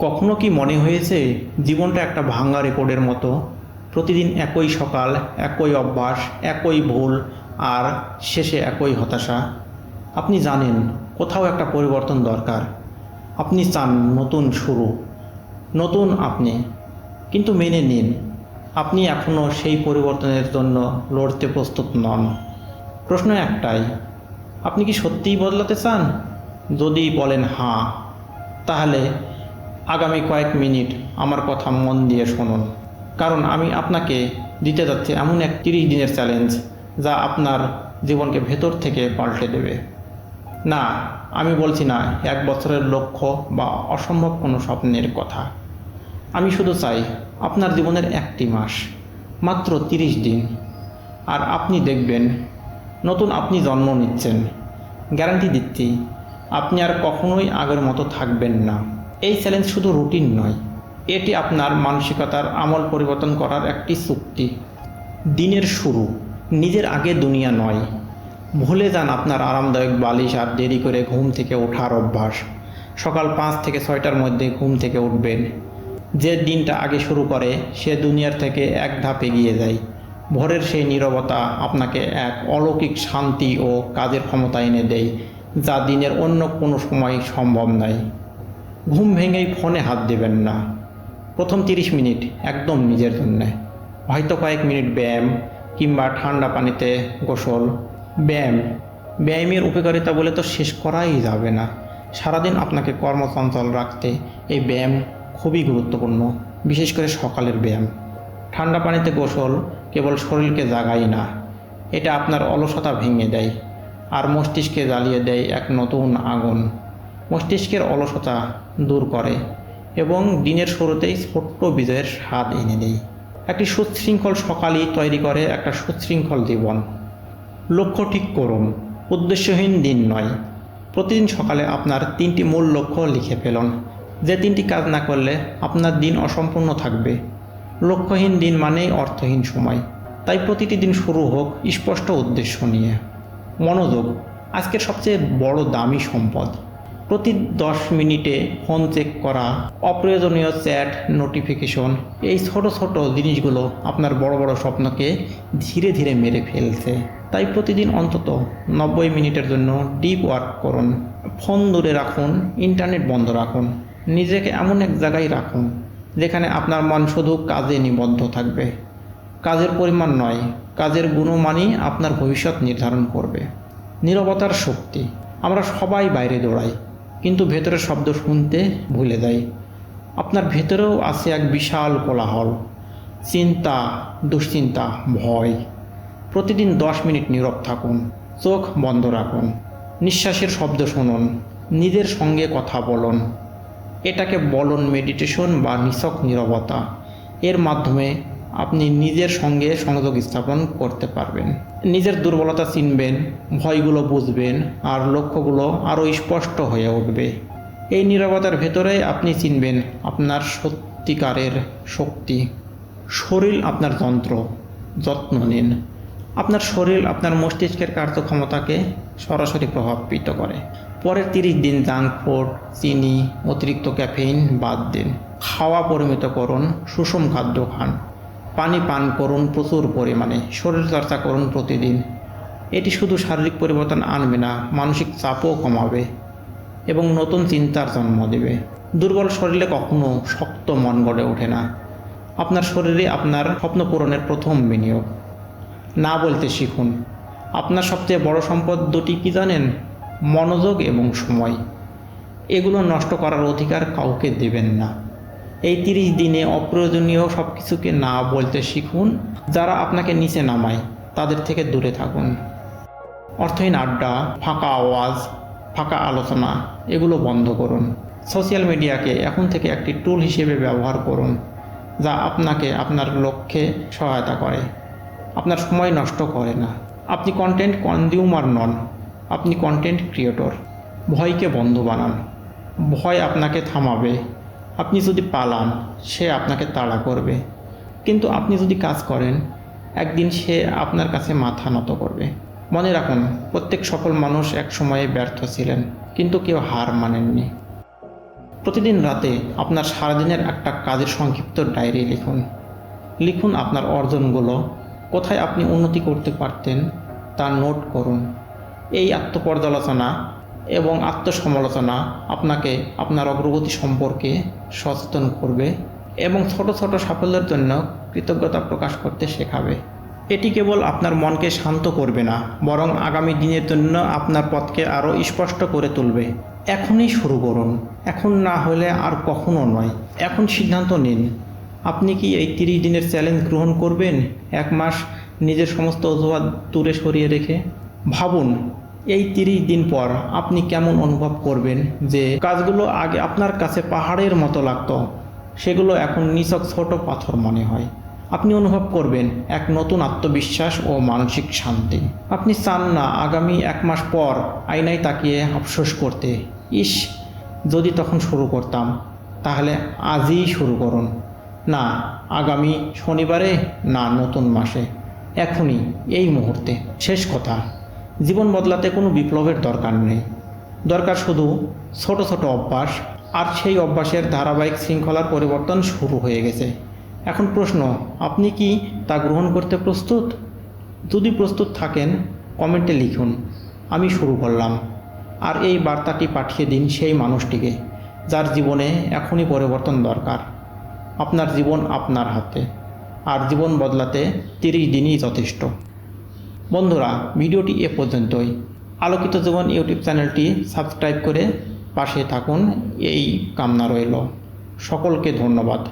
কখনো কি মনে হয়েছে জীবনটা একটা ভাঙা রেকর্ডের মতো? প্রতিদিন একই সকাল, একই অভ্যাস, একই ভুল, আর শেষে একই হতাশা। আপনি জানেন, কোথাও একটা পরিবর্তন দরকার। আপনি চান নতুন শুরু, নতুন আপনি। কিন্তু মেনে নিন, আপনি এখনও সেই পরিবর্তনের জন্য লড়তে প্রস্তুত নন। প্রশ্ন একটাই, আপনি কি সত্যিই বদলাতে চান? যদি বলেন হাঁ তাহলে আগামী কয়েক মিনিট আমার কথা মন দিয়ে শুনুন। কারণ আমি আপনাকে দিতে যাচ্ছি এমন এক তিরিশ দিনের চ্যালেঞ্জ যা আপনার জীবনকে ভেতর থেকে পাল্টে দেবে। না, আমি বলছি না এক বছরের লক্ষ্য বা অসম্ভব কোনো স্বপ্নের কথা। আমি শুধু চাই আপনার জীবনের একটি মাস, মাত্র তিরিশ দিন। আর আপনি দেখবেন, নতুন আপনি জন্ম নিচ্ছেন। গ্যারান্টি দিচ্ছি, আপনি আর কখনোই আগের মতো থাকবেন না। এই চ্যালেঞ্জ শুধু রুটিন নয়, এটি আপনার মানসিকতার আমল পরিবর্তন করার একটি চুক্তি। দিনের শুরু, নিজের আগে দুনিয়া নয়। ভুলে যান আপনার আরামদায়ক বালিশ আর দেরি করে ঘুম থেকে ওঠার অভ্যাস। সকাল পাঁচ থেকে ছয়টার মধ্যে ঘুম থেকে উঠবেন। যে দিনটা আগে শুরু করে, সে দুনিয়ার থেকে এক ধাপ এগিয়ে যায়। ভোরের সেই নীরবতা আপনাকে এক অলৌকিক শান্তি ও কাজের ক্ষমতা এনে দেয়, যা দিনের অন্য কোনো সময় সম্ভব নয়। ঘুম ভেঙেই ফোনে হাত দেবেন না। প্রথম তিরিশ মিনিট একদম নিজের জন্যে। হয়তো কয়েক মিনিট ব্যায়াম কিংবা ঠান্ডা পানিতে গোসল। ব্যায়াম। ব্যায়ামের উপকারিতা বলে তো শেষ করাই যাবে না। সারাদিন আপনাকে কর্মচঞ্চল রাখতে এই ব্যায়াম খুবই গুরুত্বপূর্ণ, বিশেষ করে সকালের ব্যায়াম। ঠান্ডা পানিতে গোসল কেবল শরীরকে জাগায় না, এটা আপনার অলসতা ভেঙে দেয়, আর মস্তিষ্কে জ্বালিয়ে দেয় এক নতুন আগুন। মস্তিষ্কের অলসতা দূর করে এবং দিনের শুরুতেই ছোট্ট বিজয়ের স্বাদ এনে দেয়। একটি সুশৃঙ্খল সকালই তৈরি করে একটা সুশৃঙ্খল জীবন। লক্ষ্য ঠিক করুন, উদ্দেশ্যহীন দিন নয়। প্রতিদিন সকালে আপনার তিনটি মূল লক্ষ্য লিখে ফেলুন। যে তিনটি কাজ না করলে আপনার দিন অসম্পূর্ণ থাকবে। লক্ষ্যহীন দিন মানেই অর্থহীন সময়। তাই প্রতিটি দিন শুরু হোক স্পষ্ট উদ্দেশ্য নিয়ে। মনোযোগ, আজকের সবচেয়ে বড় দামি সম্পদ। প্রতি দশ মিনিটে ফোন চেক করা, অপ্রয়োজনীয় চ্যাট নোটিফিকেশন, এই ছোট ছোট জিনিসগুলো আপনার বড় বড় স্বপ্নকে ধীরে ধীরে মেরে ফেলছে। তাই প্রতিদিন অন্তত নব্বই মিনিটের জন্য ডিপ ওয়ার্ক করুন। ফোন দূরে রাখুন, ইন্টারনেট বন্ধ রাখুন, নিজেকে এমন এক জায়গায় রাখুন যেখানে আপনার মন শুধু কাজে নিবদ্ধ থাকবে। কাজের পরিমাণ নয়, কাজের গুণমানই আপনার ভবিষ্যৎ নির্ধারণ করবে। নীরবতার শক্তি, আমরা সবাই বাইরে দৌড়াই কিন্তু ভেতরের শব্দ শুনতে ভুলে যাই। আপনার ভেতরেও আছে এক বিশাল কোলাহল, চিন্তা, দুশ্চিন্তা, ভয়। প্রতিদিন দশ মিনিট নীরব থাকুন, চোখ বন্ধ রাখুন, নিঃশ্বাসের শব্দ শুনুন, নিজের সঙ্গে কথা বলুন। এটাকে বলন মেডিটেশন বা নিছক নীরবতা। এর মাধ্যমে আপনি নিজের সঙ্গে সংযোগ স্থাপন করতে পারবেন। নিজের দুর্বলতা চিনবেন, ভয়গুলো বুঝবেন, আর লক্ষ্যগুলো আরও স্পষ্ট হয়ে উঠবে। এই নীরবতার ভেতরে আপনি চিনবেন আপনার সত্যিকারের শক্তি। শরীর আপনার যন্ত্র, যত্ন নিন। আপনার শরীর আপনার মস্তিষ্কের কার্যক্ষমতাকে সরাসরি প্রভাবিত করে। পরের তিরিশ দিন জাঙ্ক ফুড, চিনি, অতিরিক্ত ক্যাফেইন বাদ দিন। খাওয়া পরিমিত করুন, সুষম খাদ্য খান। পানি পান করুন প্রচুর পরিমাণে শরীরচর্চা করুন প্রতিদিন। এটি শুধু শারীরিক পরিবর্তন আনবে না, মানসিক চাপও কমাবে এবং নতুন চিন্তার জন্ম দেবে। দুর্বল শরীরে কখনো শক্ত মন গড়ে ওঠে না। আপনার শরীরে আপনার স্বপ্ন পূরণের প্রথম বিনিয়োগ। না বলতে শিখুন, আপনার সবচেয়ে বড় সম্পদ দুটি কি জানেন? মনোযোগ এবং সময়। এগুলো নষ্ট করার অধিকার কাউকে দেবেন না। এই তিরিশ দিনে অপ্রয়োজনীয় সব কিছুকে না বলতে শিখুন, যারা আপনাকে নিচে নামায়, তাদের থেকে দূরে থাকুন। অর্থহীন আড্ডা, ফাঁকা আওয়াজ, ফাঁকা আলোচনা, এগুলো বন্ধ করুন। সোশ্যাল মিডিয়াকে এখন থেকে একটি টুল হিসেবে ব্যবহার করুন, যা আপনাকে আপনার লক্ষ্যে সহায়তা করে। আপনার সময় নষ্ট করে না। আপনি কন্টেন্ট কনজিউমার নন, আপনি কন্টেন্ট ক্রিয়েটর ভয়কে বন্ধু বানান। ভয় আপনাকে থামাবে। আপনি যদি পালান, সে আপনাকে তাড়া করবে। কিন্তু আপনি যদি কাজ করেন, একদিন সে আপনার কাছে মাথা নত করবে। মনে রাখুন, প্রত্যেক সফল মানুষ এক সময়ে ব্যর্থ ছিলেন, কিন্তু কেউ হার মানেননি। প্রতিদিন রাতে আপনার সারাদিনের একটা কাজের সংক্ষিপ্ত ডায়েরি লিখুন। লিখুন আপনার অর্জনগুলো, কোথায় আপনি উন্নতি করতে পারতেন তা নোট করুন। এই আত্মপর্যালোচনা এবং আত্মসমালোচনা আপনাকে আপনার অগ্রগতি সম্পর্কে সচেতন করবে এবং ছোট ছোট সাফল্যের জন্য কৃতজ্ঞতা প্রকাশ করতে শেখাবে। এটি কেবল আপনার মনকে শান্ত করবে না, বরং আগামী দিনের জন্য আপনার পথকে আরও স্পষ্ট করে তুলবে। এখনই শুরু করুন। এখন না হলে আর কখনো নয়। এখন সিদ্ধান্ত নিন। আপনি কি এই তিরিশ দিনের চ্যালেঞ্জ গ্রহণ করবেন? এক মাস নিজের সমস্ত অজুহাত দূরে সরিয়ে রেখে? ভাবুন। এই তিরিশ দিন পর আপনি কেমন অনুভব করবেন যে কাজগুলো আগে আপনার কাছে পাহাড়ের মতো লাগতো? সেগুলো এখন নিছক ছোট পাথর মনে হয়। আপনি অনুভব করবেন এক নতুন আত্মবিশ্বাস ও মানসিক শান্তি। আপনি চান না আগামী এক মাস পর আয়নায় তাকিয়ে আফসোস করতে। ইস, যদি তখন শুরু করতাম, তাহলে আজই শুরু করুন। না, আগামী শনিবারে না নতুন মাসে। এখনই, এই মুহূর্তে। শেষ কথা। জীবন বদলাতে কোনো বিপ্লবের দরকার নেই। দরকার শুধু ছোট ছোট অভ্যাস, আর সেই অভ্যাসের ধারাবাহিক শৃঙ্খলার পরিবর্তন শুরু হয়ে গেছে। এখন প্রশ্ন, আপনি কি তা গ্রহণ করতে প্রস্তুত? যদি প্রস্তুত থাকেন, কমেন্টে লিখুন, আমি শুরু করলাম। আর এই বার্তাটি পাঠিয়ে দিন সেই মানুষটিকে, যার জীবনে এখনই পরিবর্তন দরকার। আপনার জীবন আপনার হাতে, আর জীবন বদলাতে তিরিশ দিনই যথেষ্ট। বন্ধুরা, ভিডিওটি এ পর্যন্তই। আলোকিত জীবন ইউটিউব চ্যানেলটি সাবস্ক্রাইব করে পাশে থাকুন, এই কামনা রইল। সকলকে ধন্যবাদ।